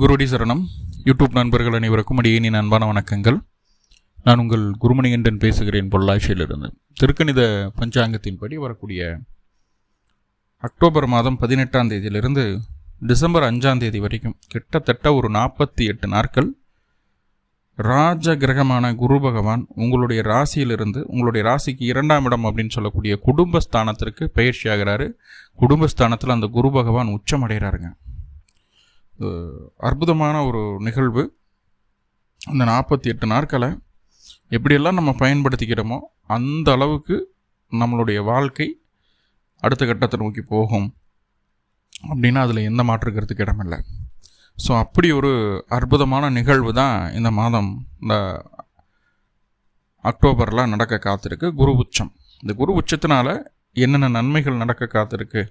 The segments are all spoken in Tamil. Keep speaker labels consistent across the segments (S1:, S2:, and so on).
S1: குருடி சரணம். யூடியூப் நண்பர்கள் அனைவருக்கும் அடியேனின் அன்பான வணக்கங்கள். நான் உங்கள் குருமணிகண்டன் பேசுகிறேன் பொள்ளாச்சியிலிருந்து. திருக்கணித பஞ்சாங்கத்தின்படி வரக்கூடிய அக்டோபர் மாதம் பதினெட்டாம் தேதியிலிருந்து டிசம்பர் அஞ்சாம் தேதி வரைக்கும் கிட்டத்தட்ட ஒரு நாற்பத்தி எட்டு நாட்கள் ராஜ கிரகமான குரு பகவான் உங்களுடைய ராசியிலிருந்து உங்களுடைய ராசிக்கு இரண்டாம் இடம் அப்படின்னு சொல்லக்கூடிய குடும்பஸ்தானத்திற்கு பயிற்சி ஆகிறாரு குடும்பஸ்தானத்தில் அந்த குரு பகவான் உச்சம் அடைகிறாருங்க அற்புதமான ஒரு நிகழ்வு. அந்த நாற்பத்தி எட்டு நாட்களை எப்படியெல்லாம் நம்ம பயன்படுத்திக்கிறோமோ அந்த அளவுக்கு நம்மளுடைய வாழ்க்கை அடுத்த கட்டத்தை நோக்கி போகும் அப்படின்னா அதில் எந்த மாற்றுக்கிறதுக்கு இடமில்லை. ஸோ அப்படி ஒரு அற்புதமான நிகழ்வு தான் இந்த மாதம் இந்த அக்டோபரில் நடக்க காத்திருக்கு. குரு உச்சம். இந்த குரு உச்சத்தினால என்னென்ன நன்மைகள் நடக்க காத்திருக்கு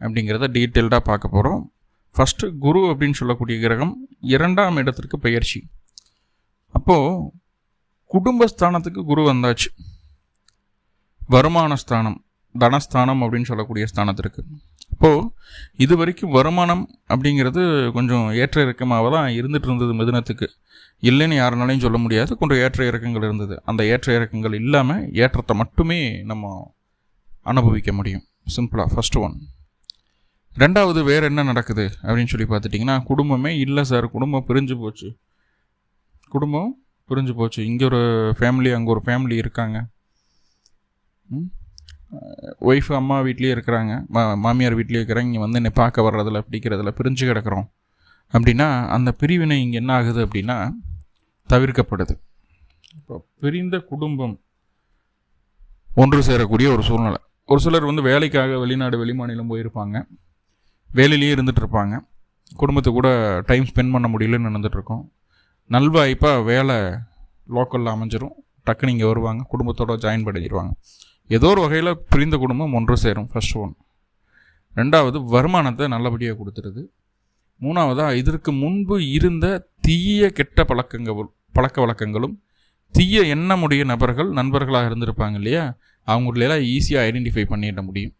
S1: அப்படிங்கிறத டீட்டெயில்டாக பார்க்க போகிறோம் ஃபஸ்ட்டு குரு அப்படின்னு சொல்லக்கூடிய கிரகம் இரண்டாம் இடத்திற்கு பயிற்சி. அப்போது குடும்பஸ்தானத்துக்கு குரு வந்தாச்சு. வருமான ஸ்தானம் தனஸ்தானம் அப்படின்னு சொல்லக்கூடிய ஸ்தானத்திற்கு அப்போது இது வரைக்கும் வருமானம் அப்படிங்கிறது கொஞ்சம் ஏற்ற இறக்கமாக தான் இருந்துட்டு இருந்தது மிதுனத்துக்கு. இல்லைன்னு யாருனாலையும் சொல்ல முடியாது. கொஞ்சம் ஏற்ற இறக்கங்கள் இருந்தது. அந்த ஏற்ற இறக்கங்கள் இல்லாமல் ஏற்றத்தை மட்டுமே நம்ம அனுபவிக்க முடியும். சிம்பிளாக ஃபஸ்ட்டு ஒன் ரெண்டாவது வேறு என்ன நடக்குது அப்படின்னு சொல்லி பார்த்துட்டிங்கன்னா குடும்பமே இல்லை சார் குடும்பம் பிரிஞ்சு போச்சு. குடும்பம் பிரிஞ்சு போச்சு. இங்கே ஒரு ஃபேமிலி அங்கே ஒரு ஃபேமிலி இருக்காங்க. ஒய்ஃப் அம்மா வீட்லேயே இருக்கிறாங்க. மா மாமியார் வீட்லேயே இருக்கிறாங்க. இங்கே வந்து என்னை பார்க்க வர்றதில்ல பிடிக்கிறதில்ல பிரிஞ்சு கிடக்குறோம். அப்படின்னா அந்த பிரிவினை இங்கே என்ன ஆகுது அப்படின்னா தவிர்க்கப்படுது. இப்போ பிரிந்த குடும்பம் ஒன்று சேரக்கூடிய ஒரு சூழ்நிலை. ஒரு சிலர் வந்து வேலைக்காக வெளிநாடு வெளிமாநிலம் போயிருப்பாங்க. வேலையிலேயே இருந்துட்டு இருப்பாங்க குடும்பத்தை கூட டைம் ஸ்பெண்ட் பண்ண முடியலன்னு நடந்துட்டுருக்கோம் நல்வாய்ப்பாக வேலை லோக்கலில் அமைஞ்சிரும். டக்குன்னு இங்கே வருவாங்க. குடும்பத்தோடு ஜாயின் பண்ணிடுவாங்க ஏதோ ஒரு வகையில் பிரிந்த குடும்பம் ஒன்று சேரும். ஃபர்ஸ்ட் ஒன் ரெண்டாவது வருமானத்தை நல்லபடியாக கொடுத்துருது. மூணாவதாக இதற்கு முன்பு இருந்த தீய கெட்ட பழக்கங்கள் பழக்க வழக்கங்களும் தீய எண்ணமுடைய நபர்கள் நண்பர்களாக இருந்திருப்பாங்க இல்லையா? அவங்களெல்லாம் ஈஸியாக ஐடென்டிஃபை பண்ணிட முடியும்.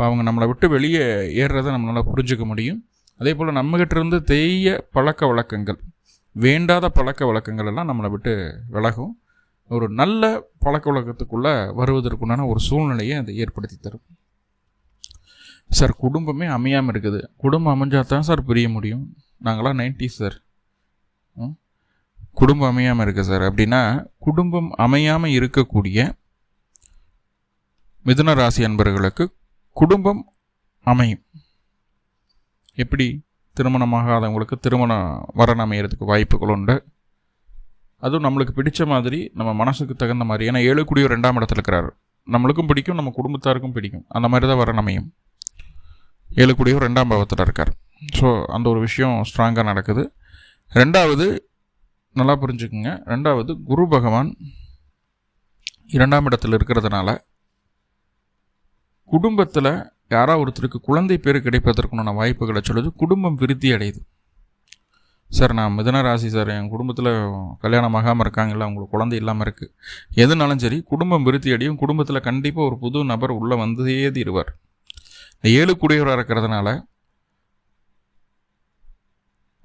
S1: இப்போ அவங்க நம்மளை விட்டு வெளியே ஏறுறதை நம்மளால் புரிஞ்சுக்க முடியும். அதே போல் நம்மகிட்ட இருந்து தெய்ய பழக்க வழக்கங்கள் வேண்டாத பழக்க வழக்கங்கள் எல்லாம் நம்மளை விட்டு விலகும். ஒரு நல்ல பழக்க வழக்கத்துக்குள்ளே வருவதற்குண்டான ஒரு சூழ்நிலையை அதை ஏற்படுத்தி தரும். சார் குடும்பமே அமையாமல் இருக்குது. குடும்பம் அமைஞ்சால் தான் சார் பிரிய முடியும். நாங்களாம் நைன்டி சார். குடும்பம் அமையாமல் இருக்குது சார். அப்படின்னா குடும்பம் அமையாமல் இருக்கக்கூடிய மிதுன ராசி அன்பர்களுக்கு குடும்பம் அமையும். எப்படி திருமணமாகாதவங்களுக்கு திருமணம் வரன் அமையறதுக்கு வாய்ப்புகள் உண்டு? அதுவும் நம்மளுக்கு பிடிச்ச மாதிரி நம்ம மனசுக்கு தகுந்த மாதிரி. ஏன்னா ஏழு குடியோ ரெண்டாம் இடத்துல இருக்கிறார். நம்மளுக்கும் பிடிக்கும் நம்ம குடும்பத்தாருக்கும் பிடிக்கும். அந்த மாதிரி தான் வரன் அமையும். ஏழு குடியோ ரெண்டாம் பாவத்தில் இருக்கார். ஸோ அந்த ஒரு விஷயம் ஸ்ட்ராங்காக நடக்குது. ரெண்டாவது நல்லா புரிஞ்சுக்குங்க. ரெண்டாவது குரு பகவான் இரண்டாம் இடத்தில் இருக்கிறதுனால குடும்பத்தில் யாரோ ஒருத்தருக்கு குழந்தை பேர் கிடைப்பதற்குண்டான வாய்ப்புகளை சொல்லுது குடும்பம் விருத்தி அடையுது. சார் நான் மிதன ராசி சார் என் குடும்பத்தில் கல்யாணம் ஆகாமல் இருக்காங்கல்ல அவங்களுக்கு குழந்தை இல்லாமல் இருக்குது எதுனாலும் சரி குடும்பம் விருத்தி அடையும் குடும்பத்தில் கண்டிப்பாக ஒரு புது நபர் உள்ளே வந்ததே தீருவார். இந்த ஏழு குடியவராக இருக்கிறதுனால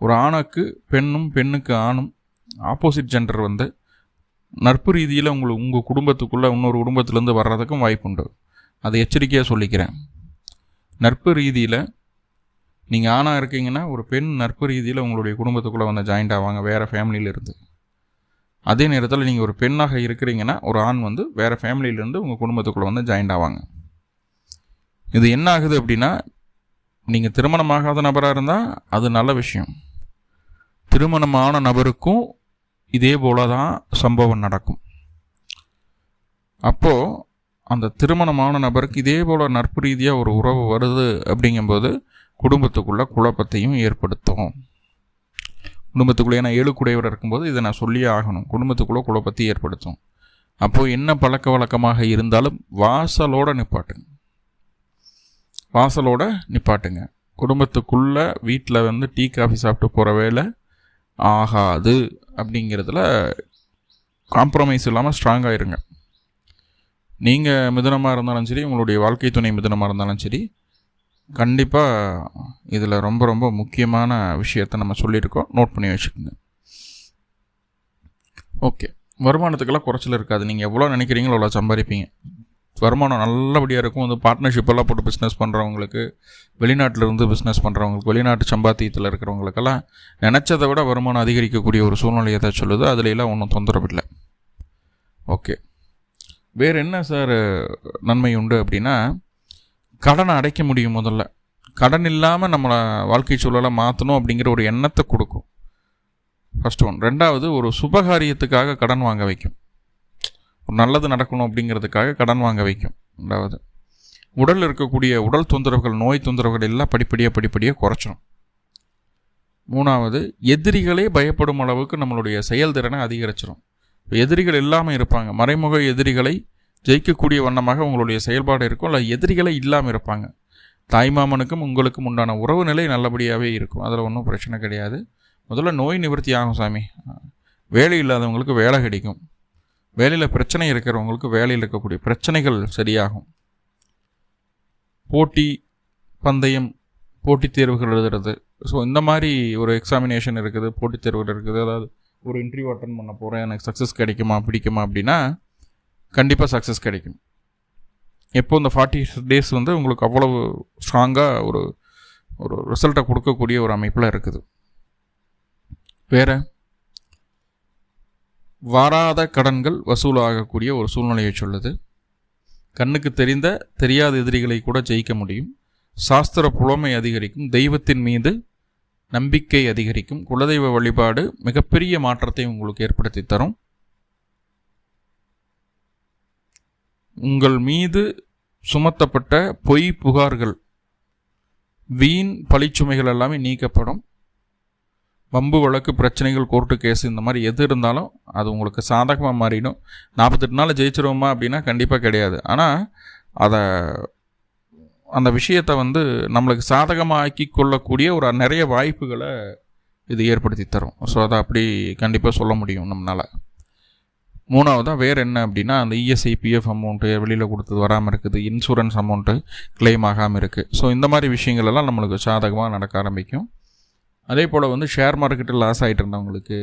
S1: ஒரு ஆணுக்கு பெண்ணும் பெண்ணுக்கு ஆணும் ஆப்போசிட் ஜெண்டர் வந்து நட்பு ரீதியில் உங்களுக்கு உங்கள் குடும்பத்துக்குள்ளே இன்னொரு குடும்பத்துலேருந்து வர்றதுக்கும் வாய்ப்புண்டு. அதை எச்சரிக்கையாக சொல்லிக்கிறேன். நட்பு ரீதியில் நீங்கள் ஆணாக இருக்கீங்கன்னா ஒரு பெண் நட்பு ரீதியில் உங்களுடைய குடும்பத்துக்குள்ளே வந்து ஜாயிண்ட் ஆவாங்க வேறு ஃபேமிலியிலேருந்து அதே நேரத்தில் நீங்கள் ஒரு பெண்ணாக இருக்கிறீங்கன்னா ஒரு ஆண் வந்து வேறு ஃபேமிலியிலேருந்து உங்கள் குடும்பத்துக்குள்ளே வந்து ஜாயிண்ட் ஆவாங்க இது என்ன ஆகுது அப்படின்னா நீங்கள் திருமணமாகாத நபராக இருந்தால் அது நல்ல விஷயம். திருமணமான நபருக்கும் இதே போல தான் சம்பவம் நடக்கும். அப்போது அந்த திருமணமான நபருக்கு இதே போல் நட்பு ரீதியாக ஒரு உறவு வருது அப்படிங்கும்போது குடும்பத்துக்குள்ளே குழப்பத்தையும் ஏற்படுத்தும். குடும்பத்துக்குள்ளே ஏன்னா ஏழு இருக்கும்போது இதை நான் சொல்லியே ஆகணும். குடும்பத்துக்குள்ளே குழப்பத்தை ஏற்படுத்தும். அப்போது என்ன பழக்க வழக்கமாக இருந்தாலும் வாசலோடு நிப்பாட்டுங்க. வாசலோட நிப்பாட்டுங்க. குடும்பத்துக்குள்ளே வீட்டில் வந்து டீ காஃபி சாப்பிட்டு போகிற வேலை ஆகாது அப்படிங்கிறதுல காம்ப்ரமைஸ் இல்லாமல் ஸ்ட்ராங்காக இருங்க. நீங்கள் மிதனமாக இருந்தாலும் சரி உங்களுடைய வாழ்க்கை துணை மிதனமாக இருந்தாலும் சரி கண்டிப்பாக இதில் ரொம்ப ரொம்ப முக்கியமான விஷயத்தை நம்ம சொல்லியிருக்கோம். நோட் பண்ணி வச்சுக்கோங்க. ஓகே வருமானத்துக்கெல்லாம் குறைச்சல் இருக்காது. நீங்கள் எவ்வளோ நினைக்கிறீங்களோ அவ்வளோ சம்பாதிப்பீங்க. வருமானம் நல்லபடியாக இருக்கும். வந்து பார்ட்னர்ஷிப்பெல்லாம் போட்டு பிஸ்னஸ் பண்ணுறவங்களுக்கு வெளிநாட்டில் இருந்து பிஸ்னஸ் பண்ணுறவங்களுக்கு வெளிநாட்டு சம்பாத்தியத்தில் இருக்கிறவங்களுக்கெல்லாம் நினச்சதை விட வருமானம் அதிகரிக்கக்கூடிய ஒரு சூழ்நிலையை தான் சொல்லுது. அதுல எல்லாம் ஒன்றும் தொந்தரவு இல்லை. ஓகே வேறு என்ன சார் நன்மை உண்டு அப்படின்னா கடனை அடைக்க முடியும் முதல்ல. கடன் இல்லாமல் நம்மளை வாழ்க்கை சூழலை மாற்றணும் அப்படிங்கிற ஒரு எண்ணத்தை கொடுக்கும். ஃபஸ்ட் ஒன் ரெண்டாவது ஒரு சுபகாரியத்துக்காக கடன் வாங்க வைக்கும். ஒரு நல்லது நடக்கணும் அப்படிங்கிறதுக்காக கடன் வாங்க வைக்கும். ரெண்டாவது உடல் இருக்கக்கூடிய உடல் தொந்தரவுகள் நோய் தொந்தரவுகள் எல்லாம் படிப்படியாக படிப்படியாக குறைச்சிடும் மூணாவது எதிரிகளே பயப்படும் அளவுக்கு நம்மளுடைய செயல்திறனை அதிகரிச்சிடும் எதிரிகள் இல்லாமல் இருப்பாங்க. மறைமுக எதிரிகளை ஜெயிக்கக்கூடிய வண்ணமாக உங்களுடைய செயல்பாடு இருக்கும். இல்லை எதிரிகளே இல்லாமல் இருப்பாங்க. தாய்மாமனுக்கும் உங்களுக்கும் உண்டான உறவு நிலை நல்லபடியாகவே இருக்கும். அதில் ஒன்றும் பிரச்சனை கிடையாது. முதல்ல நோய் நிவர்த்தி ஆகும் சாமி. வேலை இல்லாதவங்களுக்கு வேலை கிடைக்கும். வேலையில் பிரச்சனை இருக்கிறவங்களுக்கு வேலையில் இருக்கக்கூடிய பிரச்சனைகள் சரியாகும். போட்டி பந்தயம் போட்டித் தேர்வுகள் எழுதுறது. ஸோ இந்த மாதிரி ஒரு எக்ஸாமினேஷன் இருக்குது போட்டித் தேர்வுகள் இருக்குது. அதாவது ஒரு இன்டர்வியூ அட்டன் பண்ண போகிறேன் எனக்கு சக்ஸஸ் கிடைக்குமா பிடிக்குமா அப்படின்னா கண்டிப்பாக சக்ஸஸ் கிடைக்கும். எப்போ இந்த ஃபார்ட்டி டேஸ் வந்து உங்களுக்கு அவ்வளவு ஸ்ட்ராங்காக ஒரு ஒரு ரிசல்ட்டை கொடுக்கக்கூடிய ஒரு அமைப்பில் இருக்குது. வேறு? வாராத கடன்கள் வசூலாகக்கூடிய ஒரு சூழ்நிலையை சொல்லுது. கண்ணுக்கு தெரிந்த தெரியாத எதிரிகளை கூட ஜெயிக்க முடியும். சாஸ்திர புலமை அதிகரிக்கும். தெய்வத்தின் மீது நம்பிக்கை அதிகரிக்கும். குலதெய்வ வழிபாடு மிகப்பெரிய மாற்றத்தை உங்களுக்கு ஏற்படுத்தி தரும். உங்கள் மீது சுமத்தப்பட்ட பொய் புகார்கள் வீண் பழிச்சுமைகள் எல்லாமே நீக்கப்படும். வம்பு வழக்கு பிரச்சனைகள் கோர்ட்டு கேஸ் இந்த மாதிரி எது இருந்தாலும் அது உங்களுக்கு சாதகமாக மாறிடும். நாற்பத்தெட்டு நாள் ஜெயிச்சிருவோமா அப்படின்னா கண்டிப்பாக கிடையாது. ஆனால் அதை அந்த விஷயத்தை வந்து நம்மளுக்கு சாதகமாக்கி கொள்ளக்கூடிய ஒரு நிறைய வாய்ப்புகளை இது ஏற்படுத்தி தரும். ஸோ அதை அப்படி கண்டிப்பாக சொல்ல முடியும் நம்மளால் மூணாவதாக வேறு என்ன அப்படின்னா அந்த இஎஸ்ஐ பிஎஃப் அமௌண்ட்டு வெளியில் கொடுத்தது வராமல் இருக்குது. இன்சூரன்ஸ் அமௌண்ட்டு கிளைம் ஆகாமல் இருக்குது ஸோ இந்த மாதிரி விஷயங்கள் எல்லாம் நம்மளுக்கு சாதகமாக நடக்க ஆரம்பிக்கும். அதே போல் வந்து ஷேர் மார்க்கெட்டில் லாஸ் ஆகிட்டு இருந்தவங்களுக்கு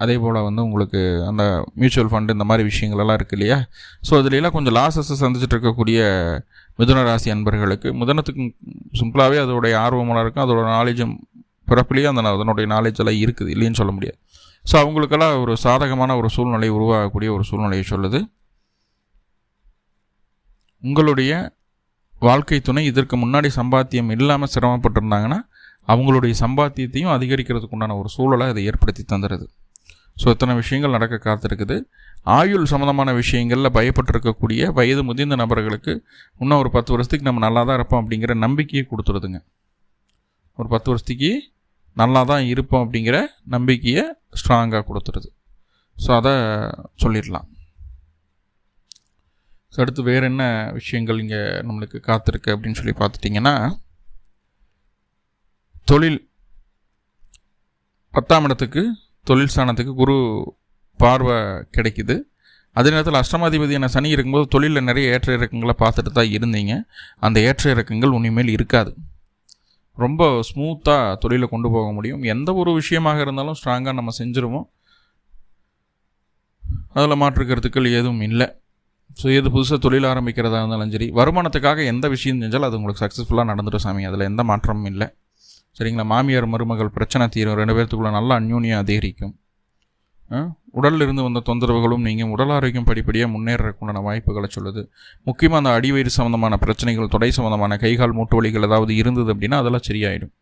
S1: அதே போல் வந்து உங்களுக்கு அந்த மியூச்சுவல் ஃபண்டு இந்த மாதிரி விஷயங்களெல்லாம் இருக்குது இல்லையா? ஸோ இதுலலாம் கொஞ்சம் லாஸஸ் சந்திச்சுட்டு இருக்கக்கூடிய மிதுன ராசி அன்பர்களுக்கு மிதுனத்துக்கு சிம்பிளாகவே அதோடைய ஆர்வமெல்லாம் இருக்கும். அதோட நாலேஜும் பிறப்பிலேயே அந்த அதனுடைய நாலேஜ் எல்லாம் இருக்குது. இல்லைன்னு சொல்ல முடியாது. ஸோ அவங்களுக்கெல்லாம் ஒரு சாதகமான ஒரு சூழ்நிலை உருவாகக்கூடிய ஒரு சூழ்நிலையை சொல்லுது. உங்களுடைய வாழ்க்கை துணை இதற்கு முன்னாடி சம்பாத்தியம் இல்லாமல் சிரமப்பட்டிருந்தாங்கன்னா அவங்களுடைய சம்பாத்தியத்தையும் அதிகரிக்கிறதுக்கு உண்டான ஒரு சூழலை அதை ஏற்படுத்தி தந்துடுது ஸோ இத்தனை விஷயங்கள் நடக்க காத்திருக்குது. ஆயுள் சம்மந்தமான விஷயங்களில் பயப்பட்டிருக்கக்கூடிய வயது முதிர்ந்த நபர்களுக்கு இன்னும் ஒரு பத்து வருஷத்துக்கு நம்ம நல்லா தான் இருப்போம் அப்படிங்கிற நம்பிக்கையை கொடுத்துருதுங்க. ஒரு பத்து வருஷத்துக்கு நல்லா தான் இருப்போம் அப்படிங்கிற நம்பிக்கையை ஸ்ட்ராங்காக கொடுத்துருது. ஸோ அதை சொல்லிடலாம். ஸோ அடுத்து வேறு என்ன விஷயங்கள் இங்கே நம்மளுக்கு காத்திருக்கு அப்படின்னு சொல்லி பார்த்துட்டிங்கன்னா தொழில். பத்தாம் இடத்துக்கு தொழில் ஸ்தானத்துக்கு குரு பார்வை கிடைக்குது. அதே நேரத்தில் அஷ்டமாதிபதியான சனி இருக்கும்போது தொழிலில் நிறைய ஏற்ற இறக்கங்களை பார்த்துட்டு தான் இருந்தீங்க. அந்த ஏற்ற இறக்கங்கள் உனிமேல் இருக்காது. ரொம்ப ஸ்மூத்தாக தொழிலை கொண்டு போக முடியும். எந்த ஒரு விஷயமாக இருந்தாலும் ஸ்ட்ராங்காக நம்ம செஞ்சுருவோம். அதில் மாற்றுக்கிறதுக்கள் எதுவும் இல்லை. ஸோ எது புதுசாக தொழில் ஆரம்பிக்கிறதா இருந்தாலும் சரி வருமானத்துக்காக எந்த விஷயம் செஞ்சாலும் அது உங்களுக்கு சக்ஸஸ்ஃபுல்லாக நடந்துடும் சாமி. அதில் எந்த மாற்றமும் இல்லை. சரிங்களா? மாமியார் மருமகள் பிரச்சனை தீரும். ரெண்டு பேர்த்துக்குள்ள நல்ல அந்யூன்யம் அதிகரிக்கும். உடலில் இருந்து வந்த தொந்தரவுகளும் நீங்கள் உடல் ஆரோக்கியம் படிப்படியாக முன்னேறக்குண்டான வாய்ப்புகளை சொல்லுது. முக்கியமாக அந்த அடிவயிறு சம்மந்தமான பிரச்சனைகள் தொடை சம்மந்தமான கைகால் மூட்டு வலிகள் ஏதாவது இருந்தது அப்படின்னா அதெல்லாம் சரியாயிடும்.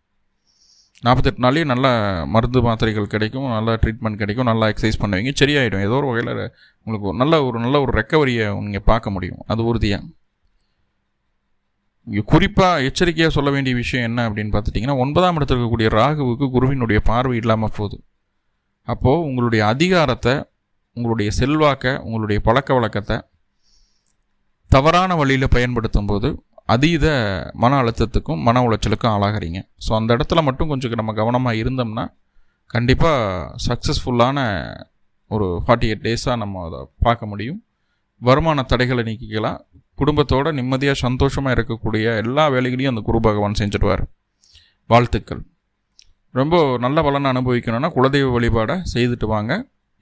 S1: நாற்பத்தெட்டு நாளே நல்ல மருந்து மாத்திரைகள் கிடைக்கும். நல்ல ட்ரீட்மெண்ட் கிடைக்கும். நல்லா எக்ஸசைஸ் பண்ணுவீங்க. சரியாயிடும். ஏதோ ஒரு வகையில் உங்களுக்கு நல்ல ஒரு நல்ல ஒரு ரெக்கவரியை நீங்கள் பார்க்க முடியும். அது உறுதியாக இங்கே குறிப்பாக எச்சரிக்கையாக சொல்ல வேண்டிய விஷயம் என்ன அப்படின்னு பார்த்துட்டிங்கன்னா ஒன்பதாம் இடத்துல இருக்கக்கூடிய ராகுவுக்கு குருவினுடைய பார்வை இல்லாமல் போகுது. அப்போது உங்களுடைய அதிகாரத்தை உங்களுடைய செல்வாக்கை உங்களுடைய பழக்க வழக்கத்தை தவறான வழியில் பயன்படுத்தும் போது அதீத மன அழுத்தத்துக்கும் மன உளைச்சலுக்கும் ஆளாகிறீங்க. ஸோ அந்த இடத்துல மட்டும் கொஞ்சம் நம்ம கவனமாக இருந்தோம்னா கண்டிப்பாக சக்ஸஸ்ஃபுல்லான ஒரு ஃபார்ட்டி எயிட் டேஸாக நம்ம அதை பார்க்க முடியும். வருமான தடைகளை நீக்கிக்கலாம். குடும்பத்தோட நிம்மதியாக சந்தோஷமாக இருக்கக்கூடிய எல்லா வேலைகளையும் அந்த குரு பகவான் செஞ்சுடுவார். வாழ்த்துக்கள். ரொம்ப நல்ல பலனை அனுபவிக்கணும்னா குலதெய்வ வழிபாடை செய்துட்டு வாங்க.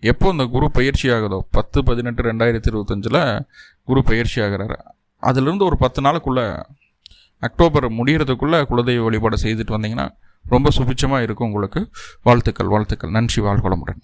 S1: எப்போ இந்த குரு பயிற்சி ஆகுதோ பத்து பதினெட்டு ரெண்டாயிரத்தி இருபத்தஞ்சில் குரு பயிற்சி ஆகிறாரு. அதுலேருந்து ஒரு பத்து நாளுக்குள்ளே அக்டோபர் முடிகிறதுக்குள்ளே குலதெய்வ வழிபாடை செய்துட்டு வந்தீங்கன்னா ரொம்ப சுபிச்சமாக இருக்கும் உங்களுக்கு. வாழ்த்துக்கள் வாழ்த்துக்கள். நன்றி வாழ்வளமுடன்